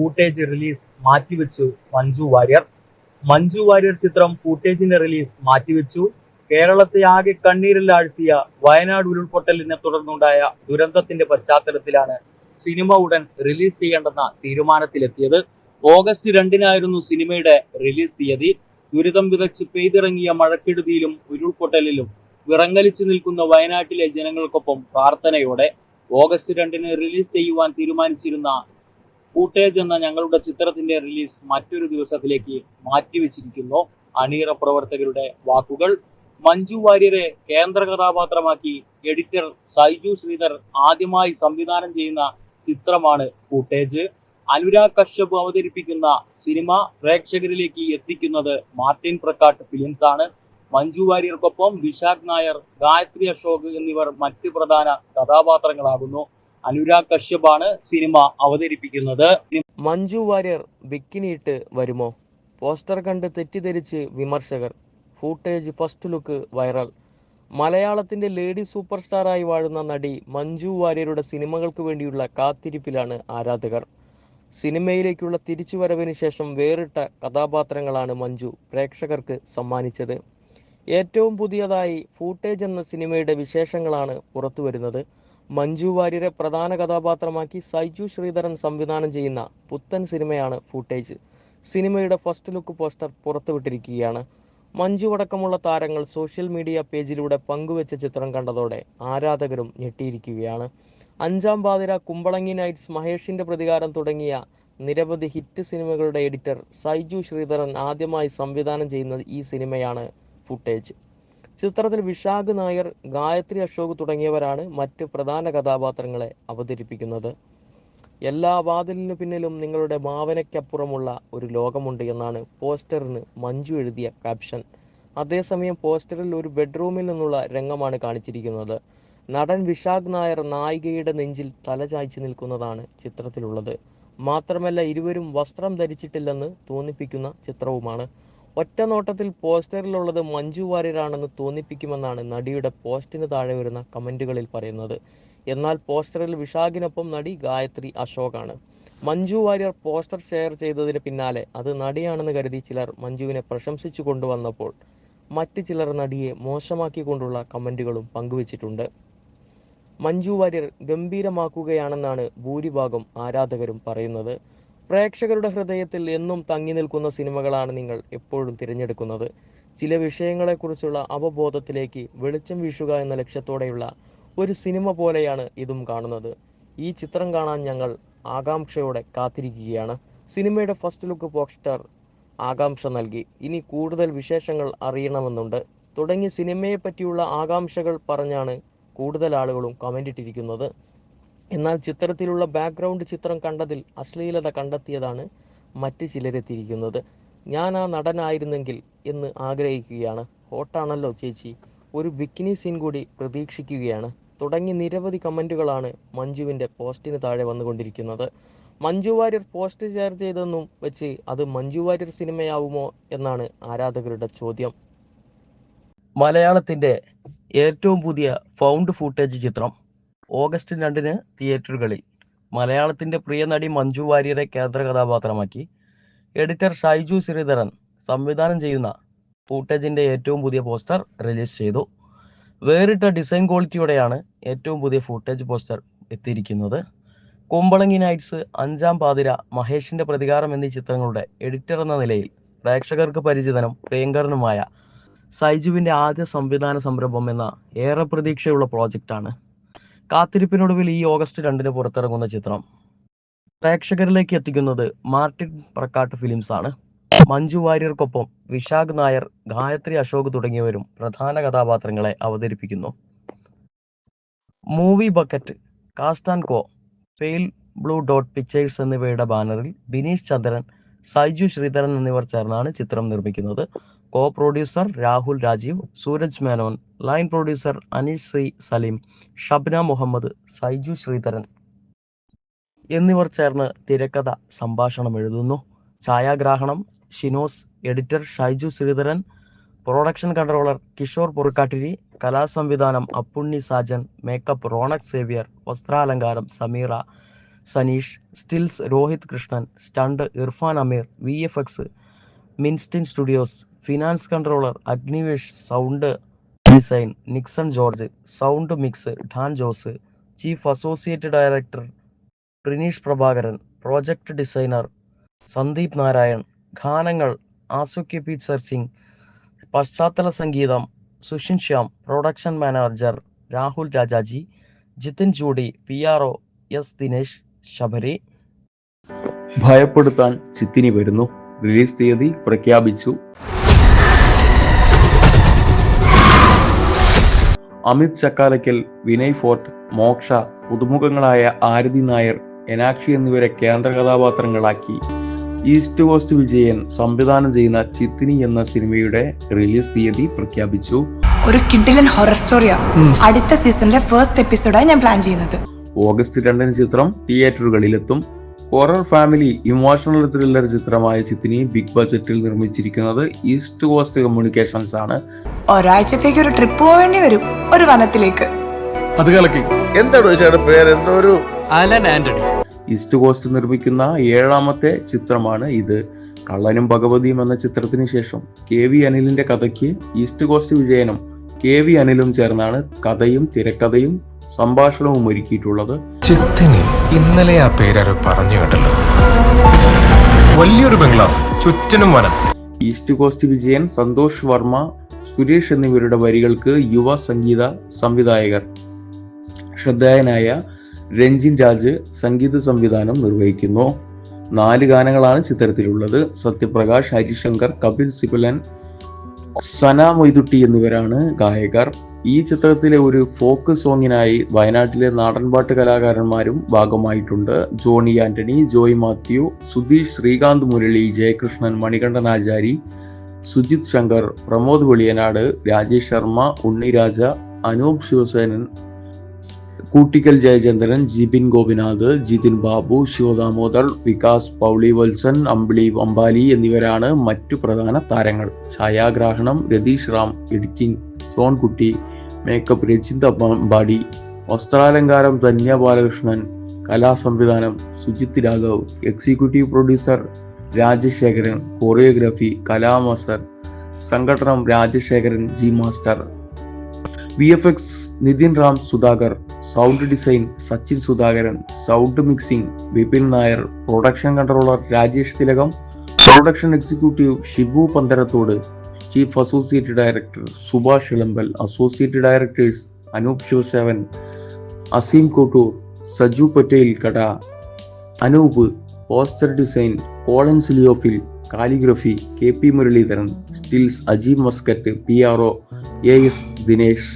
Footage release മാറ്റിവെച്ചു മഞ്ജു വാര്യർ. മഞ്ജു വാര്യർ ചിത്രം ഫൂട്ടേജിന്റെ release മാറ്റിവെച്ചു കേരളത്തെ ആകെ കണ്ണീരിലാഴ്ത്തിയ വയനാട് ഉരുൾപൊട്ടലിനെ തുടർന്നുണ്ടായ ദുരന്തത്തിന്റെ പശ്ചാത്തലത്തിലാണ് സിനിമ ഉടൻ റിലീസ് ചെയ്യേണ്ടെന്ന തീരുമാനത്തിലെത്തിയത്. ഓഗസ്റ്റ് രണ്ടിനായിരുന്നു സിനിമയുടെ റിലീസ് തീയതി. ദുരിതം വിതച്ച് പെയ്തിറങ്ങിയ മഴക്കെടുതിയിലും ഉരുൾപൊട്ടലിലും വിറങ്ങലിച്ചു നിൽക്കുന്ന വയനാട്ടിലെ ജനങ്ങൾക്കൊപ്പം പ്രാർത്ഥനയോടെ ഓഗസ്റ്റ് രണ്ടിന് റിലീസ് ചെയ്യുവാൻ തീരുമാനിച്ചിരുന്ന ഫൂട്ടേജ് എന്ന ഞങ്ങളുടെ ചിത്രത്തിന്റെ റിലീസ് മറ്റൊരു ദിവസത്തിലേക്ക് മാറ്റിവെച്ചിരിക്കുന്നു. അണിയറ പ്രവർത്തകരുടെ വാക്കുകൾ. മഞ്ജു വാര്യരെ കേന്ദ്ര കഥാപാത്രമാക്കി എഡിറ്റർ സൈജു ശ്രീധർ ആദ്യമായി സംവിധാനം ചെയ്യുന്ന ചിത്രമാണ് ഫൂട്ടേജ് അനുരാഗ് കശ്യപ് അവതരിപ്പിക്കുന്ന സിനിമ പ്രേക്ഷകരിലേക്ക് എത്തിക്കുന്നത് മാർട്ടിൻ പ്രക്കാട്ട് ഫിലിംസ് ആണ്. മഞ്ജു വാര്യർക്കൊപ്പം വിശാഖ് നായർ ഗായത്രി അശോക് എന്നിവർ മറ്റ് പ്രധാന കഥാപാത്രങ്ങളാകുന്നു. അനുരാഗ് കശ്യപാണ് സിനിമ അവതരിപ്പിക്കുന്നത്. മഞ്ജു വാര്യർ ബിക്കിനിയിട്ട് വരുമോ? പോസ്റ്റർ കണ്ട് തെറ്റിദ്ധരിച്ച് വിമർശകർ. Footage first look viral. മലയാളത്തിന്റെ ലേഡി സൂപ്പർ സ്റ്റാറായി വാഴുന്ന നടി മഞ്ജു വാര്യരുടെ സിനിമകൾക്ക് വേണ്ടിയുള്ള കാത്തിരിപ്പിലാണ് ആരാധകർ. സിനിമയിലേക്കുള്ള തിരിച്ചുവരവിന് ശേഷം വേറിട്ട കഥാപാത്രങ്ങളാണ് മഞ്ജു പ്രേക്ഷകർക്ക് സമ്മാനിച്ചത്. ഏറ്റവും പുതിയതായി ഫൂട്ടേജ് എന്ന സിനിമയുടെ വിശേഷങ്ങളാണ് പുറത്തുവരുന്നത്. മഞ്ജു വാര്യരെ പ്രധാന കഥാപാത്രമാക്കി സൈജു ശ്രീധരൻ സംവിധാനം ചെയ്യുന്ന പുത്തൻ സിനിമയാണ് ഫൂട്ടേജ്. സിനിമയുടെ ഫസ്റ്റ് ലുക്ക് പോസ്റ്റർ പുറത്തുവിട്ടിരിക്കുകയാണ്. മഞ്ജു അടക്കമുള്ള താരങ്ങൾ സോഷ്യൽ മീഡിയ പേജിലൂടെ പങ്കുവെച്ച ചിത്രം കണ്ടതോടെ ആരാധകരും ഞെട്ടിയിരിക്കുകയാണ്. അഞ്ചാം പാതിര കുമ്പളങ്ങി നൈറ്റ്സ് മഹേഷിന്റെ പ്രതികാരം തുടങ്ങിയ നിരവധി ഹിറ്റ് സിനിമകളുടെ എഡിറ്റർ സൈജു ശ്രീധരൻ ആദ്യമായി സംവിധാനം ചെയ്യുന്ന ഈ സിനിമയാണ് ഫുട്ടേജ്. ചിത്രത്തിൽ വിശാഖ് നായർ ഗായത്രി അശോക് തുടങ്ങിയവരാണ് മറ്റ് പ്രധാന കഥാപാത്രങ്ങളെ അവതരിപ്പിക്കുന്നത്. എല്ലാ വാതിലിനു പിന്നിലും നിങ്ങളുടെ ഭാവനയ്ക്കപ്പുറമുള്ള ഒരു ലോകമുണ്ട് എന്നാണ് പോസ്റ്ററിന് മഞ്ജു എഴുതിയ ക്യാപ്ഷൻ. അതേസമയം പോസ്റ്ററിൽ ഒരു ബെഡ്റൂമിൽ നിന്നുള്ള രംഗമാണ് കാണിച്ചിരിക്കുന്നത്. നടൻ വിശാഖ് നായർ നായികയുടെ നെഞ്ചിൽ തലചായ്ച്ചു നിൽക്കുന്നതാണ് ചിത്രത്തിലുള്ളത്. മാത്രമല്ല ഇരുവരും വസ്ത്രം ധരിച്ചിട്ടില്ലെന്ന് തോന്നിപ്പിക്കുന്ന ചിത്രവുമാണ്. ഒറ്റ നോട്ടത്തിൽ പോസ്റ്ററിലുള്ളത് മഞ്ജു വാര്യരാണെന്ന് തോന്നിപ്പിക്കുമെന്നാണ് നടിയുടെ പോസ്റ്റിന് താഴെ വരുന്ന കമന്റുകളിൽ പറയുന്നത്. എന്നാൽ പോസ്റ്ററിൽ വിശാഖിനൊപ്പം നടി ഗായത്രി അശോകാണ്. മഞ്ജു വാര്യർ പോസ്റ്റർ ഷെയർ ചെയ്തതിന് പിന്നാലെ അത് നടിയാണെന്ന് കരുതി ചിലർ മഞ്ജുവിനെ പ്രശംസിച്ചു കൊണ്ടുവന്നപ്പോൾ മറ്റ് ചിലർ നടിയെ മോശമാക്കിക്കൊണ്ടുള്ള കമന്റുകളും പങ്കുവച്ചിട്ടുണ്ട്. മഞ്ജു വാര്യർ ഗംഭീരമാക്കുകയാണെന്നാണ് ഭൂരിഭാഗം ആരാധകരും പറയുന്നത്. പ്രേക്ഷകരുടെ ഹൃദയത്തിൽ എന്നും തങ്ങി നിൽക്കുന്ന സിനിമകളാണ് നിങ്ങൾ എപ്പോഴും തിരഞ്ഞെടുക്കുന്നത്. ചില വിഷയങ്ങളെക്കുറിച്ചുള്ള അവബോധത്തിലേക്ക് വെളിച്ചം വീശുക എന്ന ലക്ഷ്യത്തോടെയുള്ള ഒരു സിനിമ പോലെയാണ് ഇതും കാണുന്നത്. ഈ ചിത്രം കാണാൻ ഞങ്ങൾ ആകാംക്ഷയോടെ കാത്തിരിക്കുകയാണ്. സിനിമയുടെ ഫസ്റ്റ് ലുക്ക് പോസ്റ്റർ ആകാംക്ഷ നൽകി. ഇനി കൂടുതൽ വിശേഷങ്ങൾ അറിയണമെന്നുണ്ട്. തുടങ്ങി സിനിമയെ പറ്റിയുള്ള ആകാംക്ഷകൾ പറഞ്ഞാണ് കൂടുതൽ ആളുകളും കമന്റ് ഇട്ടിരിക്കുന്നത്. എന്നാൽ ചിത്രത്തിലുള്ള ബാക്ക്ഗ്രൗണ്ട് ചിത്രം കണ്ടതിൽ അശ്ലീലത കണ്ടെത്തിയതാണ് മറ്റ് ചിലരെത്തിയിരിക്കുന്നത് ഞാൻ ആ നടനായിരുന്നെങ്കിൽ എന്ന് ആഗ്രഹിക്കുകയാണ്. ഹോട്ടാണല്ലോ ചേച്ചി. ഒരു ബിക്കിനി സീൻ കൂടി പ്രതീക്ഷിക്കുകയാണ്. തുടങ്ങി നിരവധി കമന്റുകളാണ് മഞ്ജുവിന്റെ പോസ്റ്റിന് താഴെ വന്നുകൊണ്ടിരിക്കുന്നത്. മഞ്ജു വാര്യർ പോസ്റ്റ് ഷെയർ ചെയ്തെന്നും വെച്ച് അത് മഞ്ജു വാര്യർ സിനിമയാവുമോ എന്നാണ് ആരാധകരുടെ ചോദ്യം. മലയാളത്തിന്റെ ഏറ്റവും പുതിയ ഫൗണ്ട് ഫൂട്ടേജ് ചിത്രം ഓഗസ്റ്റ് രണ്ടിന് തിയേറ്ററുകളിൽ മലയാളത്തിന്റെ പ്രിയ നടി മഞ്ജു വാര്യരെ കേന്ദ്ര കഥാപാത്രമാക്കി. എഡിറ്റർ ഷൈജു ശ്രീധരൻ സംവിധാനം ചെയ്യുന്ന ഫൂട്ടേജിന്റെ ഏറ്റവും പുതിയ പോസ്റ്റർ റിലീസ് ചെയ്തു. വേറിട്ട ഡിസൈൻ ക്വാളിറ്റിയോടെയാണ് ഏറ്റവും പുതിയ ഫൂട്ടേജ് പോസ്റ്റർ എത്തിയിരിക്കുന്നത്. കുമ്പളങ്ങി നൈറ്റ്സ് അഞ്ചാം പാതിര മഹേഷിന്റെ പ്രതികാരം എന്നീ ചിത്രങ്ങളുടെ എഡിറ്റർ എന്ന നിലയിൽ പ്രേക്ഷകർക്ക് പരിചിതനും പ്രിയങ്കരനുമായ സൈജുവിന്റെ ആദ്യ സംവിധാന സംരംഭം എന്ന ഏറെ പ്രതീക്ഷയുള്ള പ്രോജക്റ്റാണ് കാത്തിരിപ്പിനൊടുവിൽ ഈ ഓഗസ്റ്റ് രണ്ടിന് പുറത്തിറങ്ങുന്ന ചിത്രം പ്രേക്ഷകരിലേക്ക് എത്തിക്കുന്നത് മാർട്ടിൻ പ്രക്കാട്ട് ഫിലിംസ് ആണ്. മഞ്ജു വാര്യർക്കൊപ്പം വിശാഖ് നായർ ഗായത്രി അശോക് തുടങ്ങിയവരും പ്രധാന കഥാപാത്രങ്ങളെ അവതരിപ്പിക്കുന്നു. Movie bucket cast and co pale blue dot pictures എന്നിവയുടെ ബാനറിൽ ബിനീഷ് ചന്ദ്രൻ സൈജു ശ്രീധരൻ എന്നിവർ ചേർന്നാണ് ചിത്രം നിർമ്മിക്കുന്നത്. Co producer Rahul Rajeev Sooraj Menon line producer Aneesh C Saleem Shabna Muhammad Saiju Sreedharan എന്നിവർ ചേർന്ന് തിരക്കഥ സംഭാഷണം എഴുതുന്നു. ഛായാഗ്രാഹണം Shinos editor Shaiju Sreedharan production controller Kishore Porukkattiri കലാസംവിധാനം Appunni Sajan makeup Ronak Xavier വസ്ത്രാലങ്കാരം Sameera Saneesh stills Rohith Krishnan stunt Irfan Ameer V F X Minstin studios finance controller Agnivesh sound design Nixon George sound mix Dan Jose chief associate director Prineesh Prabhakaran project designer Sandeep Narayan ഗാനങ്ങൾ ആസുക്യ പീച്ചർ സിംഗ് പശ്ചാത്തല സംഗീതം Sushin Shyam production manager Rahul Rajaji Jithin Judy P R O S Dinesh Sabari ഭയപ്പെടുത്താൻ Chithini വരുന്നു. Release തീയതി പ്രഖ്യാപിച്ചു. അമിത് ചക്കാലയ്ക്കൽ വിനയ് ഫോർട്ട് മോക്ഷ പുതുമുഖങ്ങളായ ആരതി നായർ എനാക്ഷി എന്നിവരെ കേന്ദ്ര കഥാപാത്രങ്ങളാക്കി. ഈസ്റ്റ് കോസ്റ്റ് വിജയൻ സംവിധാനം ചെയ്യുന്ന ചിത്തിനി എന്ന സിനിമയുടെ റിലീസ് തീയതി പ്രഖ്യാപിച്ചു. ഒരു കിഡിലൻ ഹൊറർ സ്റ്റോറിയാ അടുത്ത സീസണിലെ ഫസ്റ്റ് എപ്പിസോഡായി ഞാൻ പ്ലാൻ ചെയ്യുന്നത്. ഓഗസ്റ്റ് രണ്ടിന് ചിത്രം തിയേറ്ററുകളിലെത്തും. ഹൊറർ ഫാമിലി ഇമോഷണൽ ത്രില്ലർ ചിത്രമായ ചിത്തിനി ബിഗ് ബജറ്റിൽ നിർമ്മിച്ചിരിക്കുന്നത് ഈസ്റ്റ് കോസ്റ്റ് കമ്മ്യൂണിക്കേഷൻസ് ആണ്. ഒരാഴ്ചത്തേക്ക് ഒരു ട്രിപ്പ് പോവേണ്ടി വരും. ഒരു വനത്തിലേക്ക്. അത് കലക്കി. എന്താണ് ചേട്ടൻ പേര്? എന്തോ ഒരു അലൻ ആന്റണി. ഈസ്റ്റ് കോസ്റ്റ് നിർമ്മിക്കുന്ന ഏഴാമത്തെ ചിത്രമാണ് ഇത്. കള്ളനും ഭഗവതിയും എന്ന ചിത്രത്തിന് ശേഷം കെ വി അനിലിന്റെ കഥയ്ക്ക് ഈസ്റ്റ് കോസ്റ്റ് വിജയനും കെ വി അനിലും ചേർന്നാണ് കഥയും തിരക്കഥയും സംഭാഷണവും ഒരുക്കിയിട്ടുള്ളത്. ചിത്തിനി ഇന്നലെ ആ പേരാരോ പറഞ്ഞു കേട്ടല്ലോ. വലിയൊരു ബംഗ്ലാവ് ചുറ്റിനും വനം. ഈസ്റ്റ് കോസ്റ്റ് വിജയൻ സന്തോഷ് വർമ്മ സുരേഷ് എന്നിവരുടെ വരികൾക്ക് യുവ സംഗീത സംവിധായകർ ശ്രദ്ധേയനായ രഞ്ജിൻ രാജ് സംഗീത സംവിധാനം നിർവഹിക്കുന്നു. നാല് ഗാനങ്ങളാണ് ചിത്രത്തിലുള്ളത്. സത്യപ്രകാശ് ഹരിശങ്കർ കപിൽ സിബലൻ സന മൊയ്തുട്ടി എന്നിവരാണ് ഗായകർ. ഈ ചിത്രത്തിലെ ഒരു ഫോക്ക് സോങ്ങിനായി വയനാട്ടിലെ നാടൻപാട്ട് കലാകാരന്മാരും ഭാഗമായിട്ടുണ്ട്. ജോണി ആന്റണി ജോയ് മാത്യു സുധീഷ് ശ്രീകാന്ത് മുരളി ജയകൃഷ്ണൻ മണികണ്ഠൻ ആചാരി സുജിത് ശങ്കർ പ്രമോദ് വെളിയനാട് രാജേഷ് ശർമ്മ ഉണ്ണിരാജ അനൂപ് ശിവസേനൻ കൂട്ടിക്കൽ ജയചന്ദ്രൻ ജിബിൻ ഗോപിനാഥ് ജിതിൻ ബാബു ശിവദാമോദർ വികാസ് പൗളി വത്സൻ അമ്പിളി അമ്പാലി എന്നിവരാണ് മറ്റു പ്രധാന താരങ്ങൾ. ഛായാഗ്രാഹണം രതീഷ് റാം എഡിറ്റിംഗ് സോൺകുട്ടി മേക്കപ്പ് രജിത് അമ്പാടി വസ്ത്രാലങ്കാരം Dhanya Balakrishnan കലാസംവിധാനം Sujith Raghav executive producer Rajasekharan choreography കലാമാസ്റ്റർ സംഘടനം Rajasekharan G master V F X Nithin Ram Sudhakar sound design Sachin Sudhakaran sound mixing Vipin Nair production controller Rajesh Thilakam production executive Shibu Pandarathodu chief associate director Subhash Ilampal associate directors Anoop Sivasevan Azeem Kottoor Saju Patel കട Anoop poster design Collins Leofil calligraphy K P Muraleedharan stills Ajeeb Muscat P R O A S Dinesh